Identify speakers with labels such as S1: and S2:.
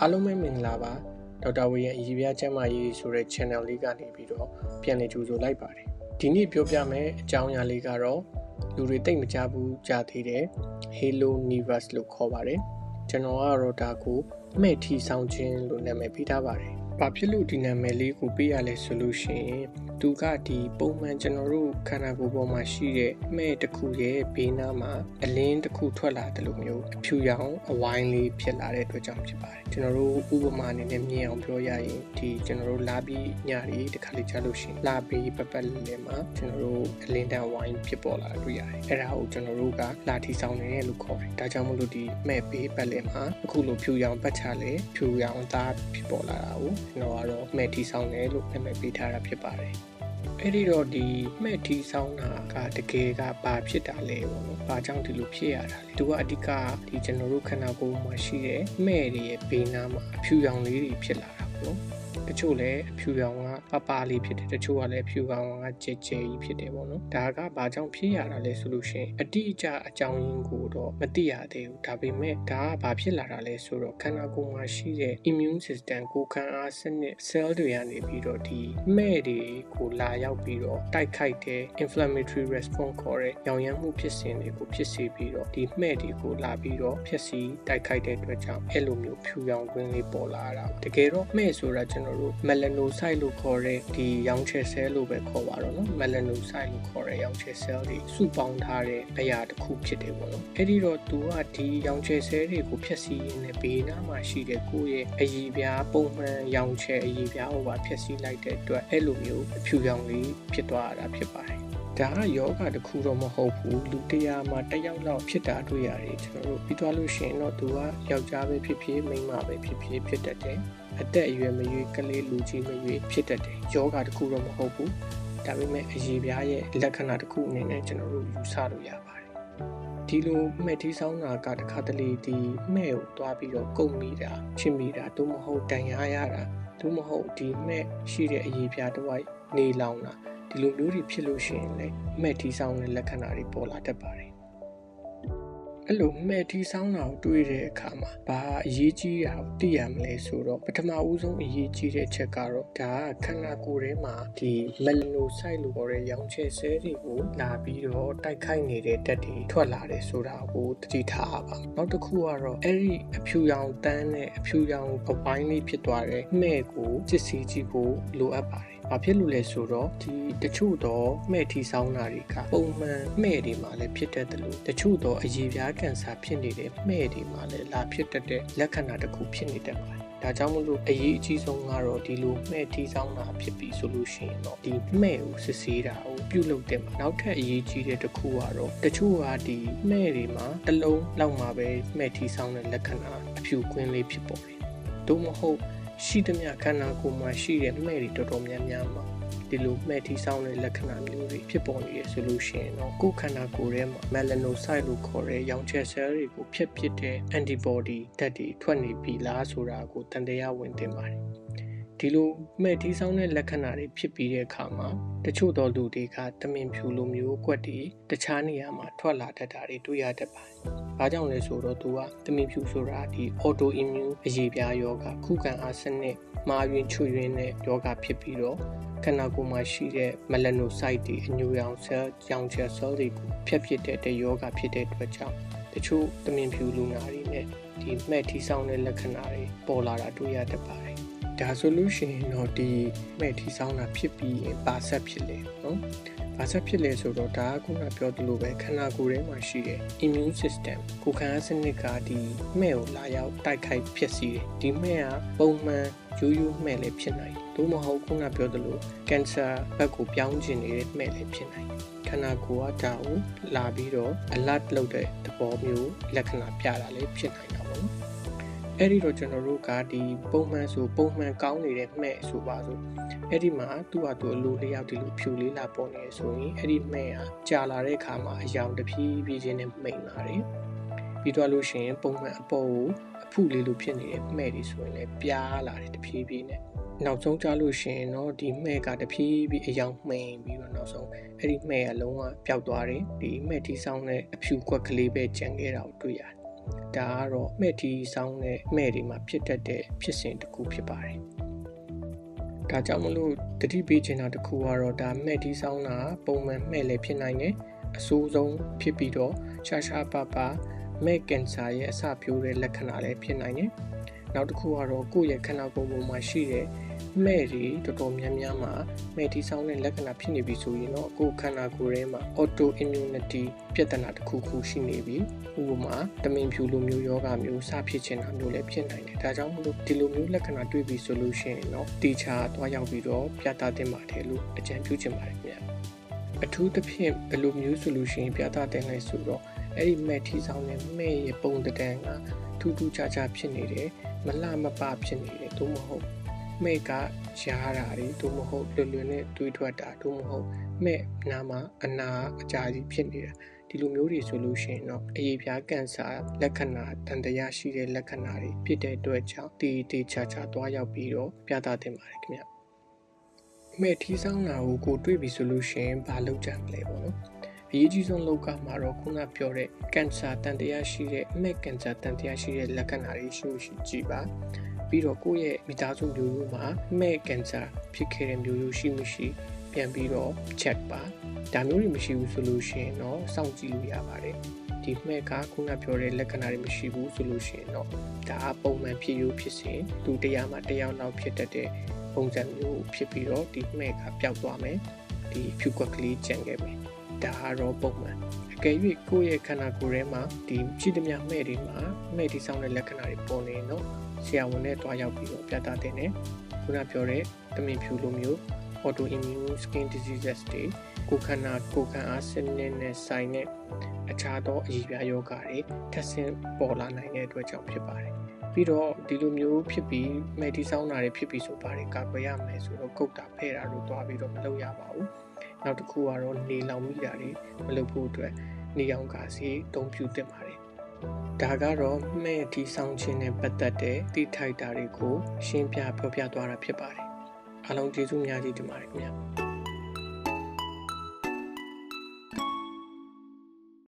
S1: အားလုံးပဲမင်္ဂလာပါဒေါက်တာဝေယံအည်ပြချမ်းမရေးဆိုတဲ့ channel လေးကနေပြီးတော့ပြန်လည်ကြိုဆိုလိုက်ပါတယ်ဒီနေ့ပြောပြမယ့်အကြောင်းအရာလေးကတော့လူတွေတိတ်မကြဘူးကြာသေးတယ် Halo Universe လို့ခေါ်ပါတယ်ကျွန်တော်ကတော့ဒါကိုမဲ့ထီဆောင်ခြင်းလို့နာမည်ပေးထားပါတယ်ဘာဖြစ်လို့ဒီနာမည်လေးကိုပေးရလဲဆိုလို့ရှိရင် သူကဒီပုံမှန်ကျွန်တော်တို့ခန္ဓာကိုယ်ပေါ်မှာရှိတဲ့မဲ့တစ်ခုရဲ့ဘေးနားမှာအလင်းတစ်ခုထွက်လာတယ်လို့မျိုးအဖြူရောင်အဝိုင်းလေးဖြစ်လာတဲ့အတွက်ကြောင့်ဖြစ်ပါတယ်ကျွန်တော်တို့ဥပမာအနေနဲ့မြင်အောင်ပြောရရင်ဒီကျွန်တော်တို့လာပြီးညရီတစ်ခါလေးကြားလို့ရှိရင်လာပြီးပပတ်လေးလေးမှာကျွန်တော်တို့အလင်းတန်ဝိုင်းဖြစ်ပေါ်လာတာတွေ့ရတယ်အဲ့ဒါကိုကျွန်တော်တို့ကလာထီဆောင်နေတယ်လို့ခေါ်တယ်ဒါကြောင့်မလို့ဒီမဲ့ဘေးပတ်လေးမှာအခုလိုဖြူရောင်ပတ်ချလေဖြူရောင်သားဖြစ်ပေါ်လာတာကိုကျွန်တော်ကတော့မဲ့ထီဆောင်တယ်လို့နာမည်ပေးထားတာဖြစ်ပါတယ် အဲ့ဒီတော့ဒီမဲ့ထီဆောင်တာကတကယ်ကဘာဖြစ်တာလဲပေါ့နော်။ဘာကြောင့်ဒီလိုဖြစ်ရတာလဲ။သူကအဓိကဒီကျွန်တော်တို့ခန္ဓာကိုယ်မှာရှိတဲ့မဲ့တွေရဲ့ဘေးနားမှာအဖြူရောင်လေးတွေဖြစ်လာတာပေါ့နော်။တချို့လည်းအဖြူရောင်က ပပလေးဖြစ်တယ်တချို့ကလည်းအဖြူရောင်ကကြဲကြဲကြီးဖြစ်တယ်ပေါ့နော်ဒါကဘာကြောင့်ဖြစ်ရတာလဲဆိုလို့ရှိရင်အတိအကျအကြောင်းရင်းကိုတော့မသိရသေးဘူးဒါပေမဲ့ဒါကဘာဖြစ်လာတာလဲဆိုတော့ခန္ဓာကိုယ်မှာရှိတဲ့ immune system ကိုခံအားစနစ် cell တွေကနေပြီးတော့ဒီမဲ့တွေကိုလာရောက်ပြီးတော့တိုက်ခိုက်တဲ့ inflammatory response ခေါ်တဲ့ရောင်ရမ်းမှုဖြစ်စဉ်တွေကိုဖြစ်စေပြီးတော့ဒီမဲ့တွေကိုလာပြီးတော့ဖြစ်စီတိုက်ခိုက်တဲ့အတွက်ကြောင့်အဲ့လိုမျိုးဖြူရောင်ကွင်းလေးပေါ်လာတာတကယ်တော့မဲ့ဆိုတာကျွန်တော်တို့ melanocyte လို့ခေါ်တဲ့ဒီရောင်ချယ် cell လို့ပဲခေါ်ပါတော့နော် melanocyte လို့ခေါ်တဲ့ရောင်ချယ် cell တွေစုပေါင်းထားတဲ့အရာတစ်ခုဖြစ်တယ်ပေါ့နော်အဲ့ဒီတော့သူကဒီရောင်ချယ် cell တွေကိုဖျက်ဆီးရင်းနဲ့ဘေးနားမှာရှိတဲ့ကိုယ့်ရဲ့အရည်ပြားပုံမှန်ရောင်ချယ်အရည်ပြားဟိုပါဖျက်ဆီးလိုက်တဲ့အတွက်အဲ့လိုမျိုးအဖြူရောင်လေးဖြစ်သွားတာဖြစ်ပါတယ်ဒါကယောဂတခုတော့မဟုတ်ဘူးလူတရားမှာတယောက်လောက်ဖြစ်တာတွေ့ရတယ်ကျွန်တော်တို့ပြီးသွားလို့ရှိရင်တော့သူကယောက်ျားပဲဖြစ်ဖြစ်မိန်းမပဲဖြစ်ဖြစ်ဖြစ်တတ်တယ် အသက်အရွယ်မရွေးကလေးလူကြီးမရွေးဖြစ်တတ်တယ်ယောဂတခုတော့မဟုတ်ဘူးဒါပေမဲ့အရေးပြားရဲ့လက္ခဏာတစ်ခုအနေနဲ့ကျွန်တော်တို့ယူဆလို့ရပါတယ်ဒီလိုမဲ့တီးဆောင်တာကတခါတလေဒီမဲ့ကိုတွားပြီးတော့ကုန်မိတာချစ်မိတာသို့မဟုတ်တန်ရာရတာသို့မဟုတ်ဒီမဲ့ရှိတဲ့အရေးပြားတစ်ဝိုက်နေလောင်တာဒီလိုမျိုးတွေဖြစ်လို့ရှိရင်လည်းမဲ့ထီဆောင်တဲ့လက္ခဏာတွေပေါ်လာတတ်ပါတယ် အဲ့လိုမဲ့ထီဆောင်တာကိုတွေးတဲ့အခါမှာဘာအရေးကြီးတာကိုသိရမလဲဆိုတော့ပထမဦးဆုံးအရေးကြီးတဲ့ချက်ကတော့ဒါကခန္ဓာကိုယ်ထဲမှာဒီ melanocyte လို့ခေါ်တဲ့ရောင်ချယ်ဆဲတွေကိုလာပြီးတော့တိုက်ခိုက်နေတဲ့တက်တွေထွက်လာတယ်ဆိုတာကိုသတိထားပါနောက်တစ်ခုကတော့အဲ့ဒီအဖြူရောင်တန်းနဲ့အဖြူရောင်အဝိုင်းလေးဖြစ်သွားတဲ့မဲ့ကိုစစ်စီကြည့်ဖို့လိုအပ်ပါတယ်ဘာဖြစ်လို့လဲဆိုတော့ဒီတချို့တော့မဲ့ထီဆောင်တာတွေကပုံမှန်မဲ့တွေမှာလည်းဖြစ်တတ်တယ်လို့တချို့တော့အရေးပြားကန်ဆာဖြစ်နေတဲ့မဲ့တွေမှာလည်းလာဖြစ်တတ်တဲ့လက္ခဏာတစ်ခုဖြစ်နေတတ်ပါတယ်ဒါကြောင့်မလို့အရေးအကြီးဆုံးကတော့ဒီလိုမဲ့ထီဆောင်တာဖြစ်ပြီးဆိုလို့ရှိရင်တော့ဒီမဲ့ကိုစစ်ဆေးတာကိုပြုလုပ်တဲ့မှာနောက်ထပ်အရေးကြီးတဲ့တစ်ခုကတော့တချို့ကဒီမဲ့တွေမှာတစ်လုံးလောက်မှာပဲမဲ့ထီဆောင်တဲ့လက္ခဏာအဖြူကွင်းလေးဖြစ်ပေါ်တယ်။သို့မဟုတ် ရှိသမျှခန္ဓာကိုယ်မှာရှိတဲ့မှဲ့တွေတော်တော်များများမှာဒီလိုမှဲ့ထီဆောင်တဲ့လက္ခဏာမျိုးတွေဖြစ်ပေါ်နေရဆိုလို့ရှိရင်တော့ကိုယ်ခန္ဓာကိုယ်ထဲမှာ melanocyte လို့ခေါ်တဲ့ရောင်ချယ် cell တွေကိုဖျက်ပစ်တဲ့ antibody ဓာတ်တွေထွက်နေပြီလားဆိုတာကိုတန်တရားဝင်တင်ပါတယ် ဒီလိုမဲ့တီးဆောင်တဲ့လက္ခဏာတွေဖြစ်ပြီးတဲ့အခါမှာတချို့သောလူတွေကတမင်ဖြူလိုမျိုးကွက်တွေတခြားနေရာမှာထွက်လာတတ်တာတွေတွေ့ရတတ်ပါတယ်။ဘာကြောင့်လဲဆိုတော့သူကတမင်ဖြူဆိုတာဒီ autoimmune အရေးပြားယောဂခုခံအားစနစ်မာယွင်ချွေရင်းတဲ့ယောဂဖြစ်ပြီးတော့ခန္ဓာကိုယ်မှာရှိတဲ့ melanocyte တွေအညူရောင် cell ကြောင်ချယ် cell တွေကိုဖျက်ပစ်တဲ့ယောဂဖြစ်တဲ့အတွက်ကြောင့်တချို့တမင်ဖြူလူနာတွေနဲ့ဒီမဲ့ထီဆောင်တဲ့လက္ခဏာတွေပေါ်လာတာတွေ့ရတတ်ပါတယ် ဒါဆိုလို့ရှိရင်တော့ဒီမဲ့ထီဆောင်တာဖြစ်ပြီးရင်ပါဆက်ဖြစ်လေနော်ဘာဆက်ဖြစ်လဲဆိုတော့ဒါကခုနပြောသလိုပဲခန္ဓာကိုယ်ထဲမှာရှိတဲ့ immune system ကိုယ်ခံအားစနစ်ကဒီမဲ့ကိုလာရောက်တိုက်ခိုက်ဖြစ်စီတယ်ဒီမဲ့ကပုံမှန်ရိုးရိုးမဲ့လည်းဖြစ်နိုင်တယ်သို့မဟုတ်ခုနပြောသလို cancer ဘက်ကိုပြောင်းကျင်နေတဲ့မဲ့လည်းဖြစ်နိုင်တယ်ခန္ဓာကိုယ်ကဒါကိုလာပြီးတော့ alert လုပ်တဲ့သဘောမျိုးလက္ခဏာပြတာလည်းဖြစ်နိုင်တာပေါ့နော် အဲ့ဒီတော့ကျွန်တော်တို့ကဒီပုံမှန်ဆိုပုံမှန်ကောင်းနေတဲ့မှဲ့ဆိုပါစို့အဲ့ဒီမှာသူ့ဟာသူအလိုလေးယောက်ဒီလိုဖြူလေးလာပေါ်နေဆိုရင်အဲ့ဒီမှဲ့ဟာကြာလာတဲ့အခါမှာအယောင်တစ်ဖြည်းဖြည်းချင်းနဲ့မိန်လာတယ်ပြီးတော့လို့ရှိရင်ပုံမှန်အပေါ်ကိုအဖုလေးလိုဖြစ်နေတဲ့မှဲ့တွေဆိုရင်လည်းပြားလာတယ်တစ်ဖြည်းဖြည်းနဲ့နောက်ဆုံးကြလို့ရှိရင်တော့ဒီမှဲ့ကတဖြည်းဖြည်းအယောင်မှိန်ပြီးတော့နောက်ဆုံးအဲ့ဒီမှဲ့ကလုံးဝပျောက်သွားတယ်ဒီမှဲ့တီးဆောင်တဲ့အဖြူကွက်ကလေးပဲကျန်ခဲ့တာကိုတွေ့ရတယ် ဒါကတော့မဲ့တီဆောင်းတဲ့မဲ့တွေမှာဖြစ်တတ်တဲ့ဖြစ်စဉ်တစ်ခုဖြစ်ပါတယ်ဒါကြောင့်မလို့တတိပေးချင်တာတစ်ခုကတော့ဒါမဲ့တီဆောင်းတာပုံမှန်မဲ့လည်းဖြစ်နိုင်တယ်အဆိုးဆုံးဖြစ်ပြီးတော့ရှာရှာပါပါမဲ့ကင်ဆာရဲ့အစပြိုးတဲ့လက္ခဏာလည်းဖြစ်နိုင်တယ်နောက်တစ်ခုကတော့ကိုယ့်ရဲ့ခန္ဓာကိုယ်ပေါ်မှာရှိတဲ့ မဲ့တွေတော်တော်များများမှာမဲ့တီဆောင်တဲ့လက္ခဏာဖြစ်နေပြီဆိုရင်တော့ကိုယ်ခန္ဓာကိုယ်ထဲမှာ auto immunity ပြဿနာတစ်ခုခုရှိနေပြီဥပမာတမင်ဖြူလိုမျိုးယောဂမျိုးစဖြစ်ချင်တာမျိုးလည်းဖြစ်နိုင်တယ်ဒါကြောင့်မလို့ဒီလိုမျိုးလက္ခဏာတွေ့ပြီဆိုလို့ရှိရင်တော့တေချာသွားရောက်ပြီးတော့ပြသတင်ပါတယ်လို့အကြံပြုချင်ပါတယ်ခင်ဗျအထူးသဖြင့်ဘယ်လိုမျိုးဆိုလို့ရှိရင်ပြသတင်လဲဆိုတော့အဲ့ဒီမဲ့ထီဆောင်တဲ့မဲ့ရဲ့ပုံတံကထူးထူးခြားခြားဖြစ်နေတယ်မလှမပဖြစ်နေတယ်သို့မဟုတ် မဲ့ကရှားတာတွေသို့မဟုတ်လွယ်လွယ်နဲ့တွေးထွက်တာသို့မဟုတ်မဲ့နာမှာအနာအကြာကြီးဖြစ်နေတာဒီလိုမျိုးတွေဆိုလို့ရှိရင်တော့အရေးပြားကန်ဆာလက္ခဏာတန်တရားရှိတဲ့လက္ခဏာတွေဖြစ်တဲ့အတွက်ကြောင့်တီတီချာချာသွားရောက်ပြီးတော့ပြသတင်ပါတယ်ခင်ဗျမဲ့ထီးဆောင်တာကိုကိုတွေးပြီးဆိုလို့ရှိရင်ဘာလုပ်ကြမလဲပေါ့နော်အရေးကြီးဆုံးလောက်ကမှာတော့ခုနပြောတဲ့ကန်ဆာတန်တရားရှိတဲ့အမဲ့ကန်ဆာတန်တရားရှိတဲ့လက္ခဏာတွေရှိရှိကြည့်ပါ ပြီးတော့ကိုယ့်ရဲ့မိသားစုမျိုးရိုးမှာမဲ့ကန်ဆာဖြစ်ခဲ့တဲ့မျိုးရိုးရှိမရှိ ပြန်ပြီးတော့ check ပါဒါမျိုးတွေမရှိဘူးဆိုလို့ရှိရင်တော့စောင့်ကြည့်လို့ရပါတယ်ဒီမဲ့ကခုနပြောတဲ့လက္ခဏာတွေမရှိဘူးဆိုလို့ရှိရင်တော့ဒါအပုံမှန်ဖြစ်ရိုးဖြစ်စဉ်သူတရားမှာတရားနောက်ဖြစ်တတ်တဲ့ပုံစံမျိုးဖြစ်ပြီးတော့ဒီမဲ့ကပျောက်သွားမယ်ဒီဖြူကွက်ကလေးကျန်ခဲ့မယ် ဒါကတော့ပုံမှန်အကယ်၍ကိုယ့်ရဲ့ခန္ဓာကိုယ်ထဲမှာဒီရှိသမျှမဲ့တွေမှာမဲ့ဒီဆောင်တဲ့လက္ခဏာတွေပေါ်နေတော့ဆရာဝန်နဲ့တွားရောက်ပြီးတော့ပြသတဲ့နဲ့ခုနပြောတဲ့တမင်ဖြူလိုမျိုး autoimmune skin diseases တွေကိုခန္ဓာကိုယ်ခံအားစနစ်နဲ့ဆိုင်တဲ့အခြားသောအရေးပြယောဂတွေထပ်ဆင့်ပေါ်လာနိုင်တဲ့အတွက်ကြောင့်ဖြစ်ပါတယ်ပြီးတော့ဒီလိုမျိုးဖြစ်ပြီးမယ်ဒီဆောင်းတာတွေဖြစ်ပြီးဆိုပါတယ်ကာကွယ်ရမယ်ဆိုတော့ကုတ်တာဖဲ့တာတို့တွားပြီးတော့မလုပ်ရပါဘူး နောက်တစ်ခုကတော့နေလောင်မိတာတွေမလုပ်ဖို့အတွက်နေအောင်ကာစီတုံးပြူတင်ပါတယ်ဒါကတော့မဲ့ဒီဆောင်ခြင်းနဲ့ပတ်သက်တဲ့တိထိုက်တာတွေကိုရှင်းပြပြောပြသွားတာဖြစ်ပါတယ်အားလုံးကျေးဇူးများကြီးတင်ပါတယ်ခင်ဗျာ